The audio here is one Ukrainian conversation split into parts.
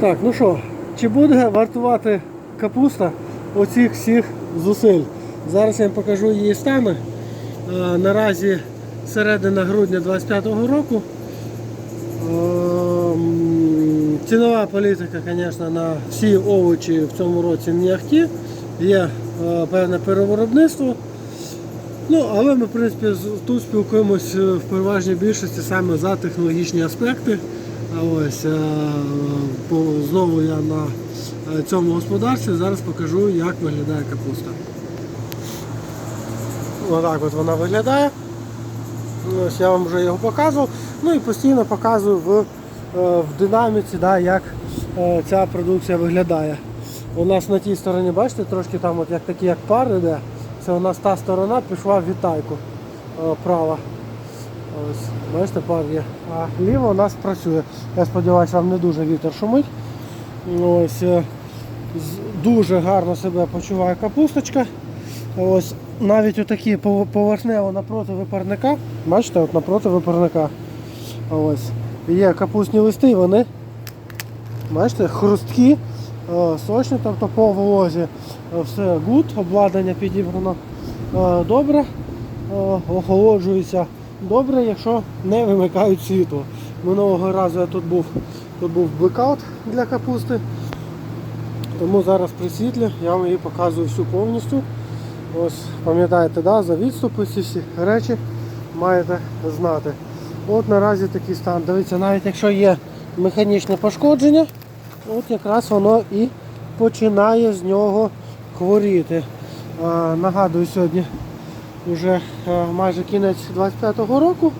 Так, ну що, чи буде вартувати капуста оцих всіх зусиль? Зараз я вам покажу її стани. Е, Наразі середина грудня 25-го року. Ем, Цінова політика, звісно, на всі овочі в цьому році не ахті. Є е, певне перевиробництво. Ну, але ми, в принципі, тут спілкуємось е, в переважній більшості саме за технологічні аспекти. Ось е, знову я на е, цьому господарстві зараз покажу, як виглядає капуста. Отак от вона виглядає. Ось я вам вже його показував. Ну і постійно показую в, е, в динаміці, да, як ця продукція виглядає. У нас на тій стороні, бачите, трошки там от як такі як пар іде. Це у нас та сторона пішла в вітайку права. Ось, бачите, є. А ліва у нас працює. Я сподіваюся, вам не дуже вітер шумить. Ось, е, дуже гарно себе почуває капусточка. Ось навіть отакі поверхнево напроти випарника. Бачите, от напроти випарника. Ось. Є капустні листи, вони бачите, хрусткі, е, сочні, тобто по волозі е, все гуд, обладнання підібрано добре, охолоджується добре, якщо не вимикають світло. Минулого разу я тут був, тут був блекаут для капусти. Тому зараз при світлі я вам її показую всю повністю. Ось пам'ятаєте, да, за відступи ці всі речі маєте знати. От наразі такий стан. Дивіться, навіть якщо є механічне пошкодження, от якраз воно і починає з нього хворіти. А, нагадую, сьогодні вже майже кінець 25-го року.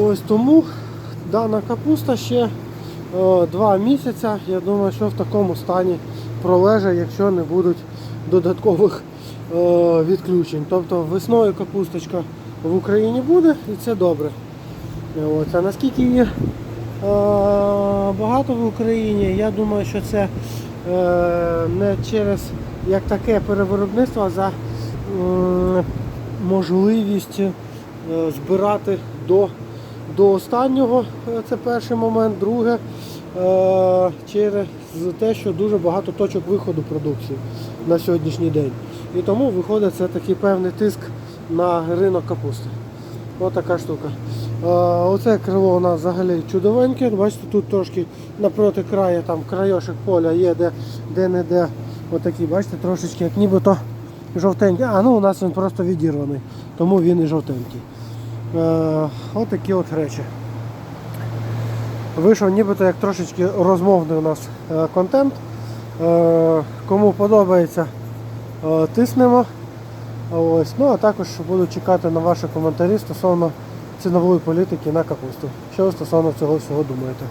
Ось тому дана капуста ще е, два місяці. Я думаю, що в такому стані пролежить, якщо не будуть додаткових е, відключень. Тобто весною капусточка в Україні буде і це добре. Ось. А наскільки її е, багато в Україні, я думаю, що це е, не через як таке перевиробництво, за можливість е, збирати до, до останнього. Е, Це перший момент. Друге, е, через те, що дуже багато точок виходу продукції на сьогоднішній день. І тому виходить це такий певний тиск на ринок капусти. Ось така штука. Оце крило у нас взагалі чудовеньке. Бачите, тут трошки напроти краю там крайошок поля є, де, де де отакі, бачите, трошечки як нібито жовтенький. А, ну у нас він просто відірваний, тому він і жовтенький. Е, Отакі от речі. Вийшов нібито як трошечки розмовний у нас е, контент. Е, Кому подобається, е, тиснемо. Ось. Ну а також буду чекати на ваші коментарі стосовно цінової політики на капусту. Що ви стосовно цього всього думаєте?